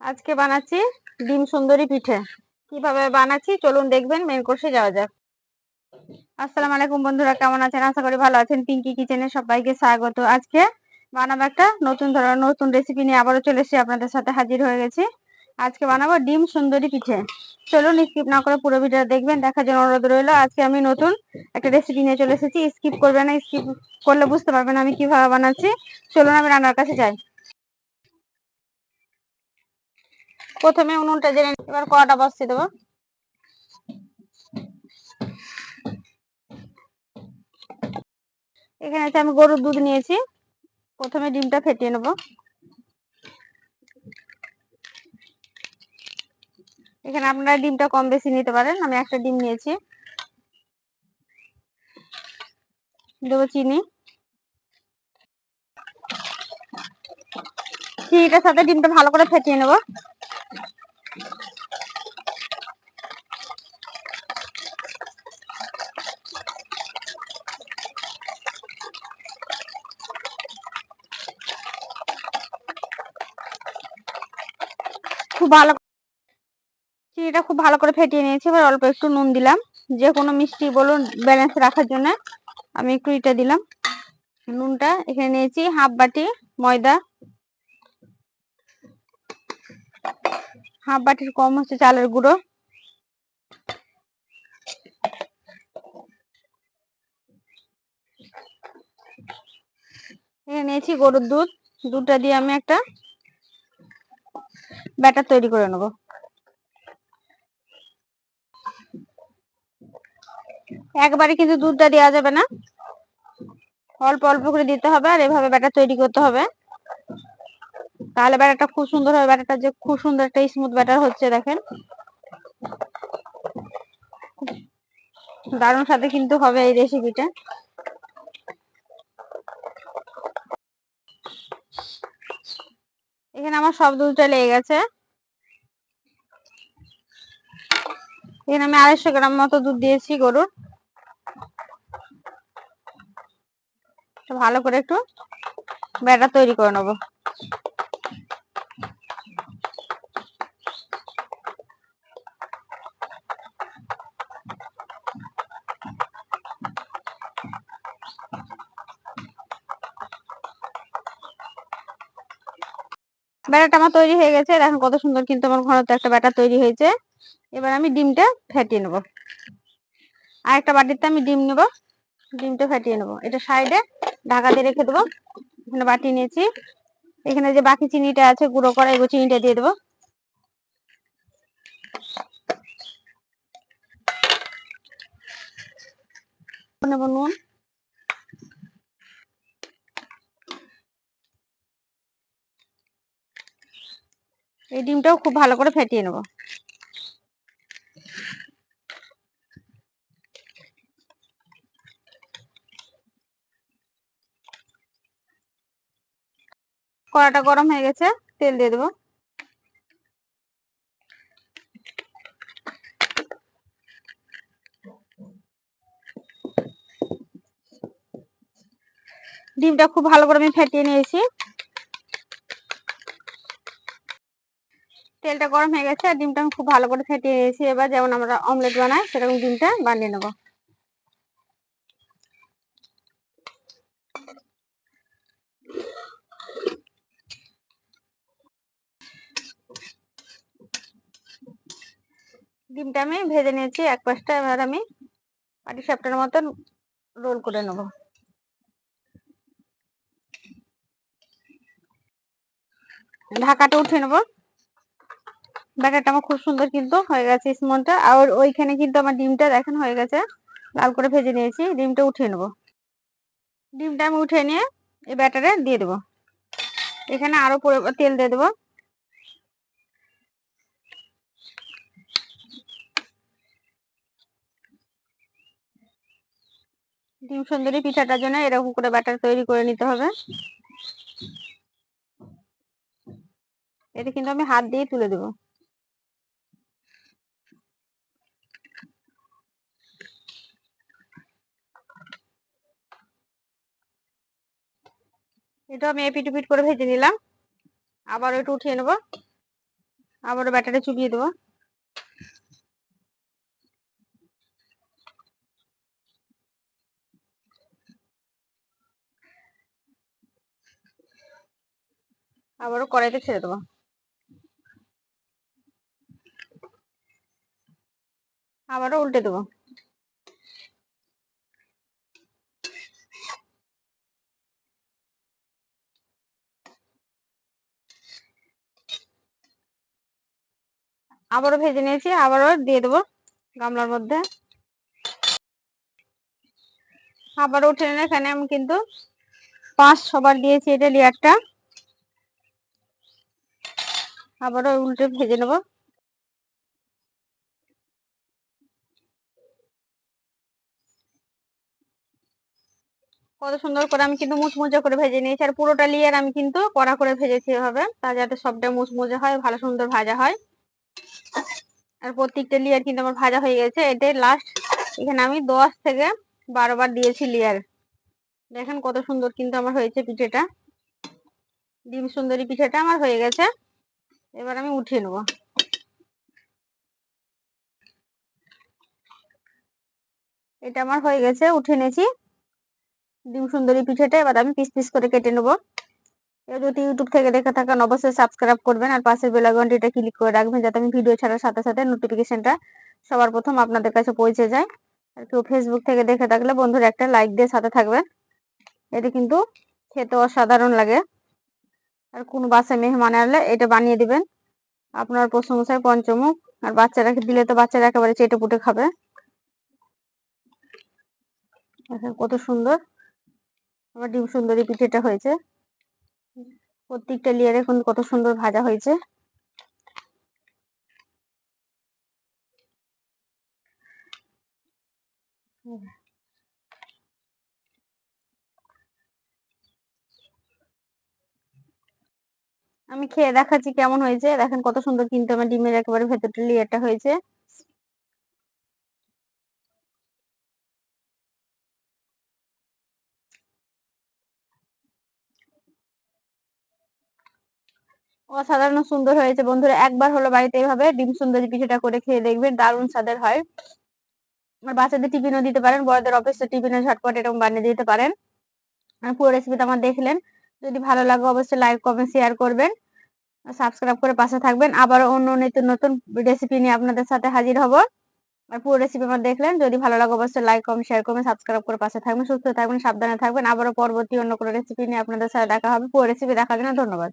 আজকে বানাচ্ছি ডিম সুন্দরী পিঠে। কীভাবে বানাচ্ছি চলুন দেখবেন মেন কোর্সে যাওয়া যাক। আসসালামু আলাইকুম বন্ধুরা, কেমন আছেন? আশা করি ভালো আছেন। পিঙ্কি কিচেনে সবাইকে স্বাগত। আজকে বানাবো একটা নতুন ধরনের, নতুন রেসিপি নিয়ে আবারও চলে এসেছি। আপনাদের সাথে হাজির হয়ে গেছি। আজকে বানাবো ডিম সুন্দরী পিঠে। চলুন স্কিপ না করে পুরো ভিডিও দেখবেন, দেখার জন্য অনুরোধ রইল। আজকে আমি নতুন একটা রেসিপি নিয়ে চলে এসেছি। স্কিপ করবে না স্কিপ করলে বুঝতে পারবেন আমি কীভাবে বানাচ্ছি। চলুন আমি রান্নার কাছে যাই। প্রথমে উনুনটা জেনে এবার কড়াটা বসিয়ে দেবো। এখানে আমি গরুর দুধ নিয়েছি, প্রথমে ডিমটা ফেটিয়ে নেব। এখানে আপনারা ডিমটা কম বেশি নিতে পারেন, আমি একটা ডিম নিয়েছি। দেবো চিনি। চিনিটার সাথে ডিমটা ভালো করে ফেটিয়ে নেব। খুব ভালো চিনিটা খুব ভালো করে ফেটিয়ে নিয়েছি। এবার অল্প একটু নুন দিলাম। যে কোনো মিষ্টি বলুন ব্যালেন্স রাখার জন্য। আমি একটু এটা দিলাম। নুনটা এখানে নিয়েছি হাফ বাটি ময়দা। হাফ বাটির কম হচ্ছে চালের গুঁড়ো। নিয়েছি গরুর দুধ। দুধটা দিয়ে আমি একটা ব্যাটার তৈরি করে নেব। একবারে কিন্তু দুধটা দেওয়া যাবে না। অল্প অল্প করে দিতে হবে আর এভাবে ব্যাটার তৈরি করতে হবে। তাহলে ব্যাটারটা খুব সুন্দর হবে, ব্যাটারটা যে খুব সুন্দর একটা স্মুথ ব্যাটার হচ্ছে দেখেন। দারুণ সাথে কিন্তু হবে এই রেসিপিটা এখানে আমার সব দুধটা লেগে গেছে। এখানে আমি আড়াইশো গ্রাম মতো দুধ দিয়েছি গরুর। ভালো করে একটু ব্যাটার তৈরি করে নেব। ব্যাটারটা আমার তৈরি হয়ে গেছে। দেখেন কত সুন্দর কিন্তু আমার ঘনত্ব একটা ব্যাটার তৈরি হয়েছে। এবার আমি ডিমটা ফেটিয়ে নেব। আর একটা বাটিতে আমি ডিম নেব। ডিমটা ফেটিয়ে নেব। এটা সাইডে ঢাকা দিয়ে রেখে দেবো। এখানে বাটি নিয়েছি। এখানে যে বাকি চিনিটা আছে, গুঁড়ো করা, এগুলো চিনিটা দিয়ে দেবো। নেব নুন। এই ডিমটাও খুব ভালো করে ফেটিয়ে নেব। কড়াটা গরম হয়ে গেছে, তেল দিয়ে দেবো। ডিমটা খুব ভালো করে আমি ফেটিয়ে নিয়েছি। তেলটা গরম হয়ে গেছে, আর ডিমটা আমি খুব ভালো করে ফেটিয়ে নিয়েছি। এবার যেমন আমরা অমলেট বানাই, সেরকম ডিমটা বানিয়ে নেব। ডিমটা আমি ভেজে নিয়েছি এক পাশটা, এবার আমি পাটি সাপটার মতন রোল করে নেব। ঢাকাটা উঠে নেব। ব্যাটারটা আমার খুব সুন্দর কিন্তু হয়ে গেছে স্মনটা আর ওইখানে কিন্তু আমার ডিমটা দেখেন হয়ে গেছে। লাল করে ভেজে নিয়েছি, ডিমটা উঠিয়ে নেব। ডিমটা আমি উঠে নিয়ে এই ব্যাটারে দিয়ে দেবো। এখানে আরও তেল দিয়ে দেবো। ডিম সুন্দরী পিঠাটার জন্য এরকম করে ব্যাটার তৈরি করে নিতে হবে। এটা কিন্তু আমি হাত দিয়ে তুলে দেবো। এটা আমি এপিট উপিট করে ভেজে নিলাম। আবার একটু উঠিয়ে নেব। আবারও ব্যাটারে চুবিয়ে দেবো। আবারও কড়াইতে ছেড়ে দেবো। আবারও উল্টে দেবো। আবারও ভেজে নিয়েছি, আবারও দিয়ে দেবো গামলার মধ্যে। আবারও উঠে নিয়ে এখানে আমি কিন্তু পাঁচ ছবার দিয়েছি এটা লেয়ারটা। আবারও উল্টে ভেজে নেব। কত সুন্দর করে আমি কিন্তু মুচমুচে করে ভেজে নিয়েছি, আর পুরোটা লিয়ার আমি কিন্তু কড়া করে ভেজেছি এভাবে তা যাতে সবটা মুচমুচে হয়, ভালো সুন্দর ভাজা হয়। আর প্রত্যেকটা লেয়ার কিন্তু আমার ভাজা হয়ে গেছে। এটাই লাস্ট এখানে আমি দশ থেকে বারো বার দিয়েছি লেয়ার দেখেন কত সুন্দর কিন্তু আমার হয়েছে পিঠেটা। ডিম সুন্দরী পিঠেটা আমার হয়ে গেছে। এবার আমি উঠিয়ে নেব। এটা আমার হয়ে গেছে উঠে নিয়েছি। ডিম সুন্দরী পিঠেটা এবার আমি পিস পিস করে কেটে নেব। কেউ যদি ইউটিউব থেকে দেখে থাকেন, অবশ্যই সাবস্ক্রাইব করবেন আর পাশের বেল আইকনটিটা ক্লিক করে রাখবেন যাতে আমি ভিডিও ছাড়ার সাথে সাথে নোটিফিকেশনটা সবার প্রথম আপনাদের কাছে পৌঁছে যায়। আর কেউ ফেসবুক থেকে দেখে থাকলে বন্ধুরা একটা লাইক দিয়ে সাথে থাকবেন। এটা কিন্তু খেতে অসাধারণ লাগে। আর কোনো বাসায় মেহমান আসলে এটা বানিয়ে দিবেন। আপনার প্রশংসায় পঞ্চমুখ। আর বাচ্চারা দিলে তো বাচ্চারা একেবারে চেটে পুটে খাবে কত সুন্দর। আমার ডিম সুন্দরী পিঠেটা হয়েছে। প্রত্যেকটা লেয়ারে এখন কত সুন্দর ভাজা হয়েছে। আমি খেয়ে দেখাচ্ছি কেমন হয়েছে। দেখেন কত সুন্দর কিন্তু আমার ডিমের একেবারে ভেতরটা লেয়ারটা হয়েছে। অসাধারণ সুন্দর হয়েছে বন্ধুরা। একবার হলো বাড়িতে এইভাবে ডিম সুন্দরী পিঠেটা করে খেয়ে দেখবেন, দারুণ স্বাদের হয়। আর বাচ্চাদের টিফিনও দিতে পারেন, বড়দের অফিসে টিফিনে ঝটপট এরকম বানিয়ে দিতে পারেন। আর পুরো রেসিপিটা আমার দেখলেন। যদি ভালো লাগে অবশ্যই লাইক কমেন্ট শেয়ার করবেন। সাবস্ক্রাইব করে পাশে থাকবেন। আবার অন্য নতুন নতুন রেসিপি নিয়ে আপনাদের সাথে হাজির হব। আর পুরো রেসিপি আমার দেখলেন। যদি ভালো লাগে অবশ্যই লাইক কমেন্ট শেয়ার করবেন সাবস্ক্রাইব করে পাশে থাকবেন, সুস্থ থাকবেন, সাবধানে থাকবেন। আবারও পরবর্তী অন্য কোনো রেসিপি নিয়ে আপনাদের সাথে দেখা হবে। পুরো রেসিপি দেখার জন্য ধন্যবাদ।